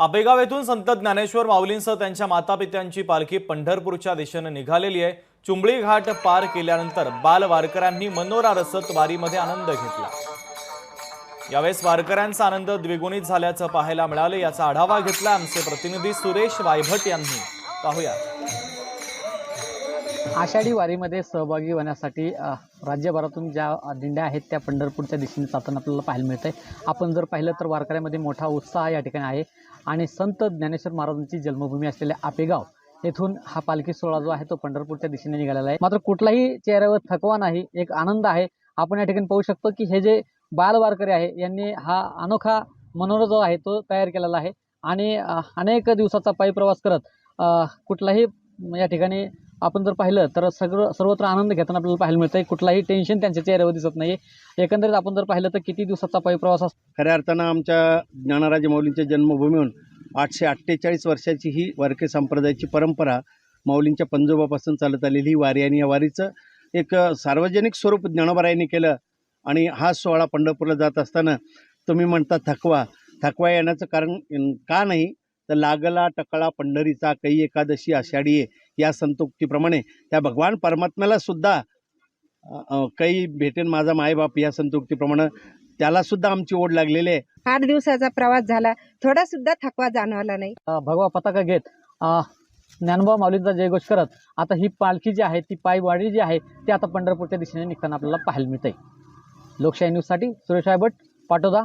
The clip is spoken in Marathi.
आपेगाव येथून संत ज्ञानेश्वर माऊलींसह त्यांच्या मातापित्यांची पालखी पंढरपूरच्या दिशेने निघालेली आहे. चुंबळी घाट पार केल्यानंतर बाल वारकऱ्यांनी मनोरा रसत वारीमध्ये आनंद घेतला. यावेळेस वारकऱ्यांचा आनंद द्विगुणित झाल्याचं पाहायला मिळालं. याचा आढावा घेतला आमचे प्रतिनिधी सुरेश वायभट यांनी. पाहूया. आषाढी वारीमध्ये सहभागी होण्यासाठी राज्यभरातून ज्या दिंड्या आहेत त्या पंढरपूरच्या दिशेने जाताना आपल्याला पाहायला मिळत आहे आपण जर पाहिलं तर वारकऱ्यामध्ये मोठा उत्साह या ठिकाणी आहे. आणि संत ज्ञानेश्वर महाराजांची जन्मभूमी असलेल्या आपेगाव येथून हा पालखी सोहळा जो आहे तो पंढरपूरच्या दिशेने निघालेला आहे. मात्र कुठलाही चेहऱ्यावर थकवा नाही एक आनंद आहे. आपण या ठिकाणी पाहू शकतो की हे जे बाल वारकरी आहे यांनी हा अनोखा मनोरा जो आहे तो तयार केलेला आहे. आणि अनेक दिवसाचा पायी प्रवास करत कुठलाही या ठिकाणी आपण जर पाहिलं तर सगळं सर्वत्र आनंद घेताना आपल्याला पाहायला मिळतं आहे कुठलाही टेन्शन त्यांच्या चेहऱ्यावर दिसत नाही एकंदरीत आपण जर पाहिलं तर किती दिवसाचा पायी प्रवास असतो खऱ्या अर्थानं आमच्या ज्ञानराज माऊलींच्या जन्मभूमीहून आठशे अठ्ठेचाळीस वर्षाची ही वारकरी संप्रदायाची परंपरा माऊलींच्या पंजोबापासून चालत आलेली ही वारी आणि या वारीचं एक सार्वजनिक स्वरूप ज्ञानोबरायांनी केलं आणि हा सोहळा पंढरपूरला जात असताना तुम्ही म्हणता थकवा. थकवा येण्याचं कारण का नाही? तर लागला टकळा पंढरीचा कै एकादशी आषाढी आहे या संतोक्तीप्रमाणे त्या भगवान परमात्म्याला सुद्धा काही भेटेन माझा मायबाप या संतोक्तीप्रमाणे त्याला सुद्धा आमची ओढ लागलेली आहे. आठ दिवसाचा प्रवास झाला. थोडा सुद्धा थकवा जाणवला नाही. भगवा पताका घेत ज्ञानोबा माऊलींचा जयघोष करत आता ही पालखी जी आहे ती पायवाडी जी आहे ती आता पंढरपूरच्या दिशेने निघताना आपल्याला पाहायला मिळते लोकशाही न्यूजसाठी सुरेश आयभट पाटोदा.